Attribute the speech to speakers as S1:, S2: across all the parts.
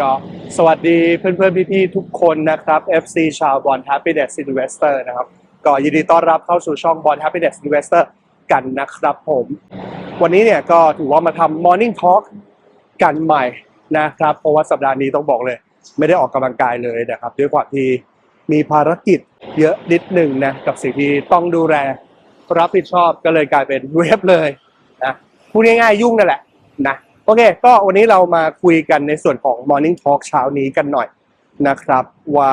S1: ก็สวัสดีเพื่อนๆ พี่ๆ ทุกคนนะครับ FC ชาวบอล Happiness Investor นะครับ ก็ยินดีต้อนรับเข้าสู่ช่องบอล Happiness Investor กันนะครับผม วันนี้เนี่ยก็ถือว่ามาทำ Morning Talk กันใหม่นะครับ เพราะว่าสัปดาห์นี้ต้องบอกเลย ไม่ได้ออกกำลังกายเลยนะครับ ด้วยความที่มีภารกิจเยอะนิดหนึ่งนะ กับสิ่งที่ต้องดูแลรับผิดชอบก็เลยกลายเป็นเวฟเลยนะพูดง่ายๆยุ่งนั่นแหละนะ โอเค ก็วันนี้เรามาคุยกันในส่วนของ Morning Talk เช้านี้กันหน่อยนะครับ ว่า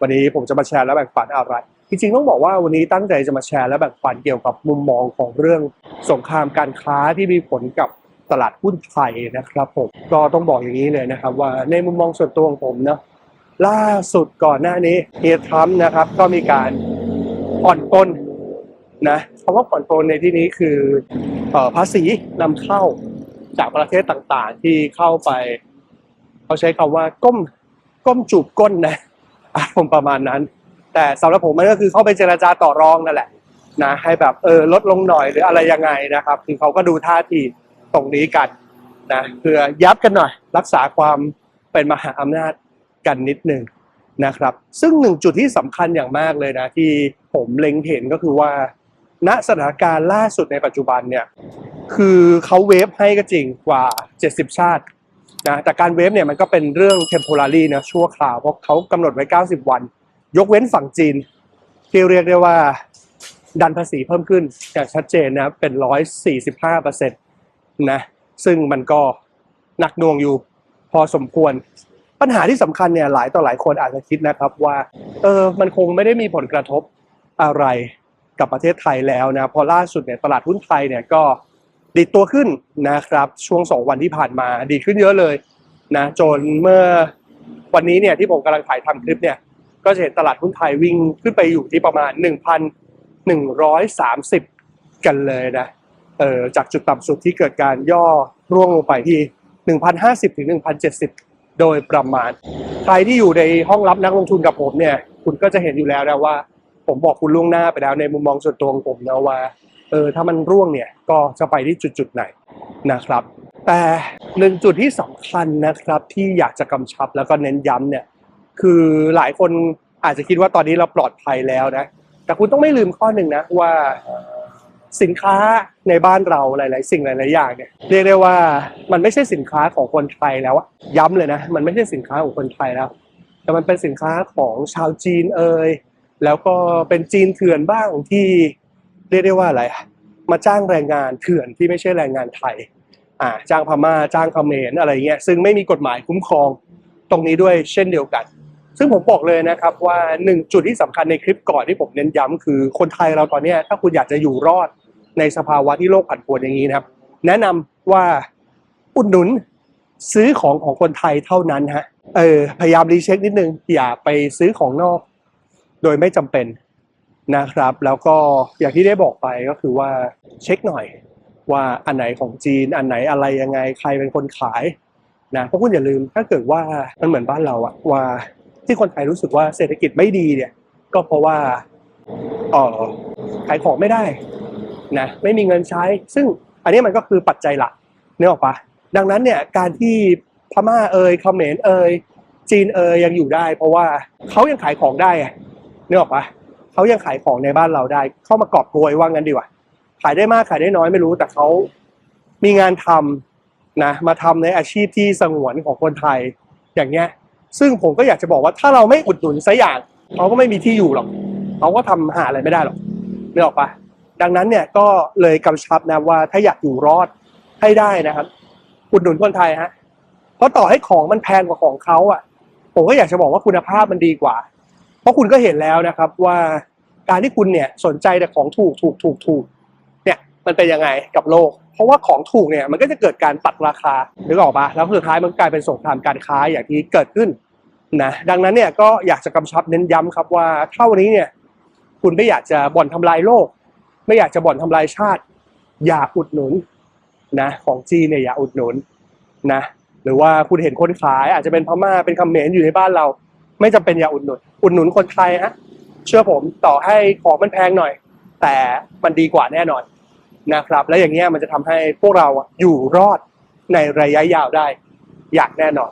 S1: วันนี้ผมจะมาแชร์และแบ่งปันอะไร จริงๆต้องบอกว่าวันนี้ตั้งใจจะมาแชร์และแบ่งปันเกี่ยวกับมุมมองของเรื่องสงครามการค้าที่มีผลกับตลาดหุ้นไทยนะครับผมก็ต้องบอกอย่างนี้เลยนะครับว่าในมุมมองส่วนตัวของผมเนาะล่าสุดก่อนหน้านี้เฮียทรัมป์นะครับก็มีการผ่อนปลนนะคำว่าผ่อนปลนในที่นี้คือออภาษีนำเข้า จากประเทศต่างๆ ที่เข้าไป เขาใช้คำว่าก้มก้มจูบก้นนะอารมณ์ประมาณนั้น แต่สำหรับผมมันก็คือเข้าไปเจราจาต่อรองนั่นแหละนะให้แบบเออลดลงหน่อยหรืออะไรยังไงนะครับ คือเขาก็ดูท่าทีตรงนี้กันนะเพื่อยับกันหน่อย รักษาความเป็นมหาอำนาจกันนิดหนึ่งนะครับ ซึ่งหนึ่งจุดที่สำคัญอย่างมากเลยนะที่ผมเล็งเห็นก็คือว่า ณสถานการณ์ล่าสุดในปัจจุบันเนี่ย คือเขาเวฟให้ก็จริงกว่า 70 ชาตินะแต่การเวฟเนี่ยมันก็เป็นเรื่อง temporary นะชั่วคราวเพราะเขากำหนดไว้ 90 วัน ยกเว้นฝั่งจีน ที่เรียกได้ว่าดันภาษีเพิ่มขึ้นอย่างชัดเจนนะเป็น 145เปอร์เซ็นต์นะซึ่งมันก็หนักหน่วงอยู่พอสมควร ปัญหาที่สำคัญเนี่ยหลายต่อหลายคนอาจจะคิดนะครับว่าเออมันคงไม่ได้มีผลกระทบอะไรกับประเทศไทยแล้วนะพอล่าสุดเนี่ยตลาดหุ้นไทยเนี่ยก็ ดีดตัวขึ้นนะครับ ช่วงสองวันที่ผ่านมาดีขึ้นเยอะเลยนะจนเมื่อวันนี้เนี่ยที่ผมกำลังถ่ายทำคลิปเนี่ยก็จะเห็นตลาดหุ้นไทยวิ่งขึ้นไปอยู่ที่ประมาณ 1,130 กันเลยนะเออจากจุดต่ำสุดที่เกิดการย่อร่วงลงไปที่ 1,050 ถึง 1,070 โดยประมาณ ใครที่อยู่ในห้องรับนักลงทุนกับผมเนี่ยคุณก็จะเห็นอยู่แล้วนะว่า ผมบอกคุณล่วงหน้าไปแล้วในมุมมองส่วนตัวของผมนะว่า เออถ้ามันร่วงเนี่ยก็จะไปที่จุดๆไหนนะครับ แต่หนึ่งจุดที่สำคัญนะครับที่อยากจะกำชับแล้วก็เน้นย้ำเนี่ยคือหลายคนอาจจะคิดว่าตอนนี้เราปลอดภัยแล้วนะแต่คุณต้องไม่ลืมข้อหนึ่งนะว่าสินค้าในบ้านเราหลาย ๆ สิ่งหลาย ๆ อย่างเนี่ยเรียกได้ว่ามันไม่ใช่สินค้าของคนไทยแล้วอะย้ำเลยนะ มันไม่ใช่สินค้าของคนไทยแล้ว แต่มันเป็นสินค้าของชาวจีนเอ่ยแล้วก็เป็นจีนเถื่อนบ้างที่ เรียกได้ว่าอะไรมาจ้างแรงงานเถื่อนที่ไม่ใช่แรงงานไทยอ่าจ้างพม่าจ้างเขมรอะไรเงี้ยซึ่งไม่มีกฎหมายคุ้มครองตรงนี้ด้วยเช่นเดียวกัน ซึ่งผมบอกเลยนะครับว่าหนึ่งจุดที่สำคัญในคลิปก่อนที่ผมเน้นย้ำคือคนไทยเราตอนนี้ถ้าคุณอยากจะอยู่รอดในสภาวะที่โลกผันผวนอย่างนี้นะครับ แนะนำว่าอุดหนุนซื้อของของคนไทยเท่านั้นฮะเออพยายามรีเช็คนิดนึงอย่าไปซื้อของนอก โดยไม่จำเป็น นะครับ แล้วก็อย่างที่ได้บอกไปก็คือว่าเช็คหน่อยว่าอันไหนของจีนอันไหนอะไรยังไงใครเป็นคนขายนะเพราะคุณอย่าลืมถ้าเกิดว่ามันเหมือนบ้านเราอะว่าที่คนไทยรู้สึกว่าเศรษฐกิจไม่ดีเนี่ย ก็เพราะว่าเออขายของไม่ได้นะไม่มีเงินใช้ ซึ่งอันนี้มันก็คือปัจจัยหลักนึกออกปะดังนั้นเนี่ยการที่พม่าเอยเขมรเอยจีนเอยยังอยู่ได้ เพราะว่าเขายังขายของได้อะนึกออกปะ เขายังขายของในบ้านเราได้ เข้ามากอบโกยว่างั้นดีกว่า ขายได้มากขายได้น้อยไม่รู้แต่เขามีงานทำนะมาทำในอาชีพที่สงวนของคนไทยอย่างเงี้ย ซึ่งผมก็อยากจะบอกว่าถ้าเราไม่อุดหนุนสักอย่างเขาก็ไม่มีที่อยู่หรอกเขาก็ทำหาอะไรไม่ได้หรอกนึกออกปะดังนั้นเนี่ยก็เลยกำชับนะว่าถ้าอยากอยู่รอดให้ได้นะครับ อุดหนุนคนไทยฮะเพราะต่อให้ของมันแพงกว่าของเขาอะ ผมก็อยากจะบอกว่าคุณภาพมันดีกว่า เพราะคุณก็เห็นแล้วนะครับว่าการที่คุณเนี่ยสนใจแต่ของถูกถูกถูกถูกเนี่ยมันเป็นยังไงกับโลก เพราะว่าของถูกเนี่ยมันก็จะเกิดการตัดราคานึกออกปะแล้วสุดท้ายมันกลายเป็นสงครามการค้าอย่างที่เกิดขึ้นนะดังนั้นเนี่ยก็อยากจะกำชับเน้นย้ำครับว่าถ้านี้เนี่ยคุณไม่อยากจะบ่อนทำลายโลก ไม่อยากจะบ่อนทำลายชาติ อย่าอุดหนุนนะของจีนเนี่ยอย่าอุดหนุนนะหรือว่าคุณเห็นคนขายอาจจะเป็นพม่าเป็นเขมรอยู่ในบ้านเรา ไม่จำเป็นอย่าอุดหนุน อุดหนุนคนไทยฮะเชื่อผมต่อให้ของมันแพงหน่อย แต่มันดีกว่าแน่นอนนะครับ และอย่างเงี้ยมันจะทำให้พวกเราอยู่รอดในระยะยาวได้อย่างแน่นอน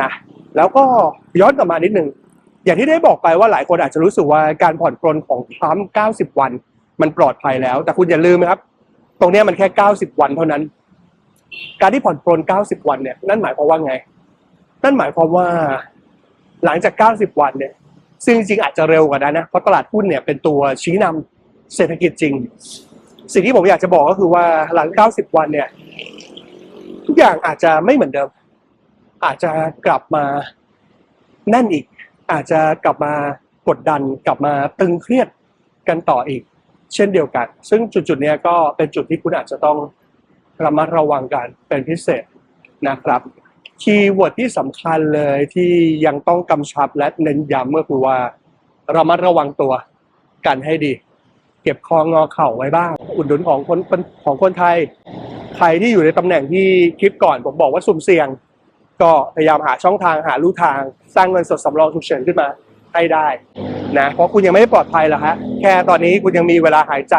S1: นะแล้วก็ย้อนกลับมานิดนึงอย่างที่ได้บอกไปว่าหลายคนอาจจะรู้สึกว่าการผ่อนปลนของทรัมป์90 วัน มันปลอดภัยแล้ว แต่คุณอย่าลืมนะครับ ตรงนี้มันแค่ 90 วันเท่านั้น การที่ผ่อนปลน 90 วันเนี่ย นั่นหมายความว่าไง นั่นหมายความว่า หลังจาก 90 วันเนี่ย ซึ่งจริงๆอาจจะเร็วกว่านั้นนะ เพราะตลาดหุ้นเนี่ยเป็นตัวชี้นำเศรษฐกิจจริง สิ่งที่ผมอยากจะบอกก็คือว่าหลัง 90 วันเนี่ย ทุกอย่างอาจจะไม่เหมือนเดิม อาจจะกลับมาแน่นอีก อาจจะกลับมากดดันกลับมาตึงเครียดกันต่ออีก เช่นเดียวกัน ซึ่งจุดๆนี้ก็เป็นจุดที่คุณอาจจะต้องระมัดระวังกันเป็นพิเศษนะครับ คีย์เวิร์ดที่สำคัญเลยที่ยังต้องกำชับและเน้นย้ำก็คือว่าระมัดระวังตัวกันให้ดี เก็บคองอเข่าไว้บ้าง อุดหนุนของคนของคนไทย ใครที่อยู่ในตำแหน่งที่คลิปก่อนผมบอกว่าสุ่มเสี่ยง ก็พยายามหาช่องทางหาลู่ทาง สร้างเงินสดสำรองฉุกเฉินขึ้นมาให้ได้นะเพราะคุณยังไม่ได้ปลอดภัยหรอกฮะแค่ตอนนี้คุณยังมีเวลาหายใจ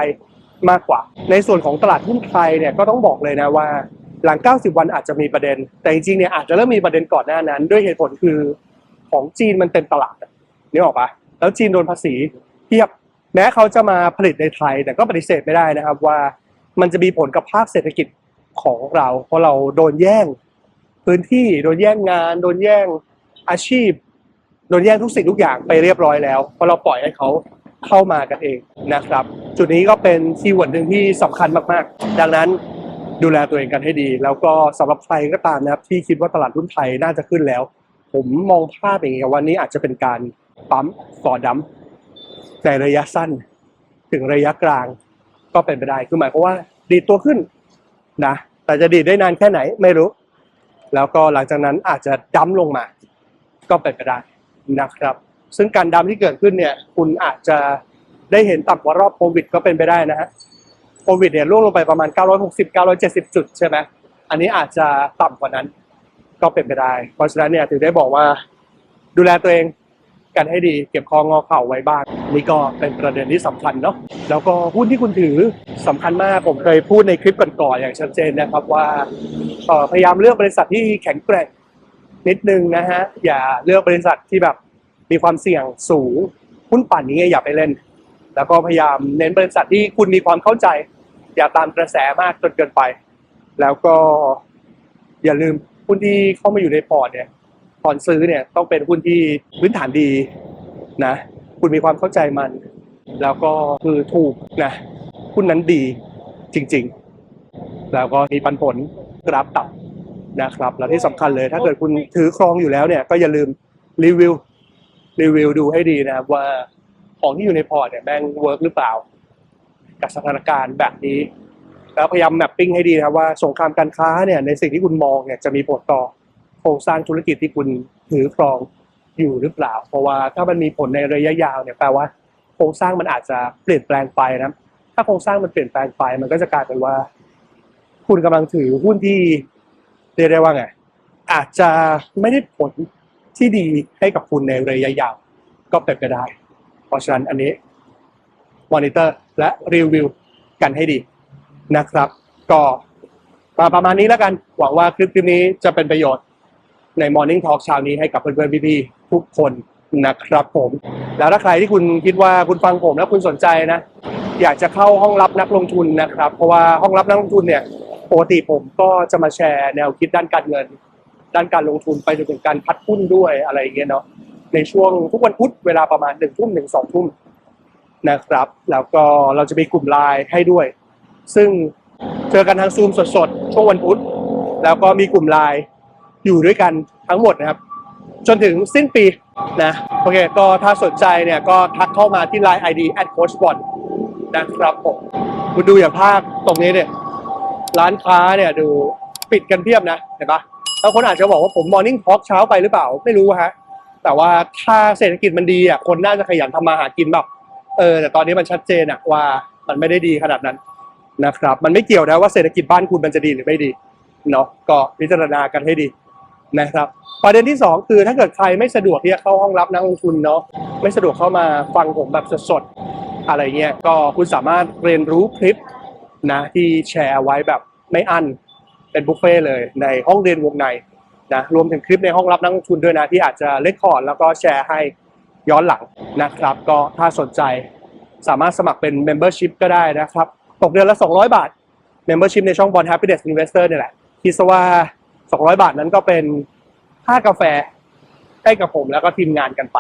S1: มากกว่า ในส่วนของตลาดหุ้นไทยเนี่ยก็ต้องบอกเลยนะว่า หลัง 90 วันอาจจะมีประเด็น แต่จริงๆเนี่ยอาจจะเริ่มมีประเด็นก่อนหน้านั้น ด้วยเหตุผลคือของจีนมันเต็มตลาดนึกออกปะแล้วจีนโดนภาษีเทียบแม้เขาจะมาผลิตในไทย แต่ก็ปฏิเสธไม่ได้นะครับว่ามันจะมีผลกับภาคเศรษฐกิจของเรา เพราะเราโดนแย่งพื้นที่โดนแย่งงาน โดนแย่งอาชีพ โดนแย่งทุกสิ่งทุกอย่างไปเรียบร้อยแล้วเพราะเราปล่อยให้เขาเข้ามากันเองนะครับ จุดนี้ก็เป็นคีย์เวิร์ดหนึ่งที่สำคัญมากๆ ดังนั้น ดูแลตัวเองกันให้ดี แล้วก็สำหรับใครก็ตามนะครับที่คิดว่าตลาดหุ้นไทยน่าจะขึ้นแล้ว ผมมองภาพอย่างนี้วันนี้อาจจะเป็นการปั๊มฟอดัมในระยะสั้น ถึงระยะกลางก็เป็นไปได้คือหมายความว่าดีตัวขึ้นนะ แต่จะดีได้นานแค่ไหนไม่รู้ แล้วก็หลังจากนั้นอาจจะดั้มลงมา ก็เป็นไปได้นะครับ ซึ่งการดั้มที่เกิดขึ้นเนี่ย คุณอาจจะได้เห็นต่ำกว่ารอบโควิดก็เป็นไปได้นะฮะ โควิดเนี่ยร่วงลงไปประมาณ 960 970 จุดใช่ไหมอันนี้อาจจะต่ำกว่านั้นก็เป็นไปได้ เพราะฉะนั้นเนี่ยถึงได้บอกว่าดูแลตัวเองกันให้ดีเก็บคองอเข่าไว้บ้างนี่ก็เป็นประเด็นที่สำคัญเนาะแล้วก็หุ้นที่คุณถือสำคัญมากผมเคยพูดในคลิปก่อนๆอย่างชัดเจนนะครับว่าพยายามเลือกบริษัทที่แข็งแกร่งนิดนึงนะฮะอย่าเลือกบริษัทที่แบบมีความเสี่ยงสูงหุ้นปั่นนี้อย่าไปเล่น แล้วก็พยายามเน้นบริษัทที่คุณมีความเข้าใจ อย่าตามกระแสมากจนเกินไป แล้วก็อย่าลืมหุ้นที่เข้ามาอยู่ในพอร์ตเนี่ยก่อนซื้อเนี่ยต้องเป็นหุ้นที่พื้นฐานดีนะ คุณมีความเข้าใจมัน แล้วก็คือถูกนะหุ้นนั้นดีจริง ๆ แล้วก็มีปันผลกราฟต่ำนะครับ แล้วที่สำคัญเลย ถ้าเกิดคุณถือครองอยู่แล้วเนี่ย ก็อย่าลืมรีวิวรีวิวดูให้ดีนะครับว่าของที่อยู่ในพอร์ตเนี่ยแม่งเวิร์กหรือเปล่า กับสถานการณ์แบบนี้ แล้วพยายามแมปปิ้งให้ดีนะครับว่าสงครามการค้าเนี่ยในสิ่งที่คุณมองเนี่ยจะมีผลต่อโครงสร้างธุรกิจที่คุณถือครองอยู่หรือเปล่า เพราะว่าถ้ามันมีผลในระยะยาวเนี่ยแปลว่าโครงสร้างมันอาจจะเปลี่ยนแปลงไปนะถ้าโครงสร้างมันเปลี่ยนแปลงไป มันก็จะกลายเป็นว่า คุณกำลังถือหุ้นที่เรียกได้ว่าไงอาจจะไม่ได้ผลที่ดีให้กับคุณในระยะยาวก็เป็นไปได้ เพราะฉะนั้นอันนี้ มอนิเตอร์และรีวิวกันให้ดีนะครับ ก็ประมาณนี้แล้วกัน หวังว่าคลิปนี้จะเป็นประโยชน์ใน Morning Talk เช้านี้ให้กับเพื่อนๆพี่ๆทุกคนนะครับผม แล้วถ้าใครที่คุณคิดว่าคุณฟังผมแล้วคุณสนใจนะ อยากจะเข้าห้องรับนักลงทุนนะครับ เพราะว่าห้องรับนักลงทุนเนี่ยปกติผมก็จะมาแชร์แนวคิดด้านการเงิน ด้านการลงทุนไปจนถึงการพัดหุ้นด้วยอะไรอย่างเงี้ยเนาะในช่วงทุกวันพุธเวลาประมาณหนึ่งทุ่มถึงสองทุ่ม นะครับ แล้วก็เราจะมีกลุ่มไลน์ให้ด้วย ซึ่งเจอกันทางซูมสดๆช่วงวันพุธแล้วก็มีกลุ่มไลน์อยู่ด้วยกันทั้งหมดนะครับ จนถึงสิ้นปีนะโอเค ก็ถ้าสนใจเนี่ยก็ทักเข้ามาที่ Line ID at coachbot นะครับผมคุณดูอย่างภาคตรงนี้เนี่ยร้านค้าเนี่ยดูปิดกันเพียบนะเห็นปะแล้วคนอาจจะบอกว่าผม morning talk เช้าไปหรือเปล่า ไม่รู้ฮะ แต่ว่าถ้าเศรษฐกิจมันดีอะคนน่าจะขยันทำมาหากินแบบ เออแต่ตอนนี้มันชัดเจนอะว่ามันไม่ได้ดีขนาดนั้นนะครับ มันไม่เกี่ยวนะว่าเศรษฐกิจบ้านคุณมันจะดีหรือไม่ดีเนาะก็พิจารณากันให้ดีนะครับ ประเด็นที่สองคือถ้าเกิดใครไม่สะดวกที่จะเข้าห้องรับนักลงทุนเนาะไม่สะดวกเข้ามาฟังผมแบบสดๆอะไรเงี้ยก็คุณสามารถเรียนรู้คลิปนะที่แชร์ไว้แบบไม่อั้นเป็นบุฟเฟ่เลยในห้องเรียนวงในนะรวมถึงคลิปในห้องรับนักลงทุนด้วยนะที่อาจจะเลคคอร์ดแล้วก็แชร์ให้ ย้อนหลังนะครับ ก็ถ้าสนใจสามารถสมัครเป็น Membership ก็ได้นะครับ ตกเดือนละ 200 บาท Membership ในช่อง Bond Happiness Investor เนี่ยแหละคิดซะว่า 200 บาทนั้นก็เป็นค่ากาแฟให้กับผมแล้วก็ทีมงานกันไป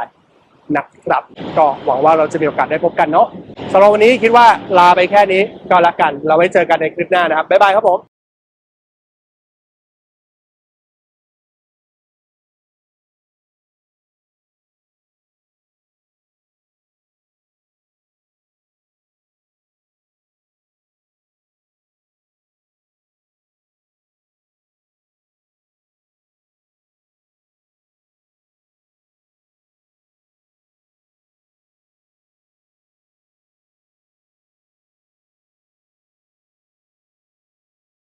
S1: นะครับ ก็หวังว่าเราจะมีโอกาสได้พบกันเนาะสำหรับวันนี้คิดว่าลาไปแค่นี้ก็แล้วกัน เราไว้เจอกันในคลิปหน้านะครับบ๊ายบายครับผม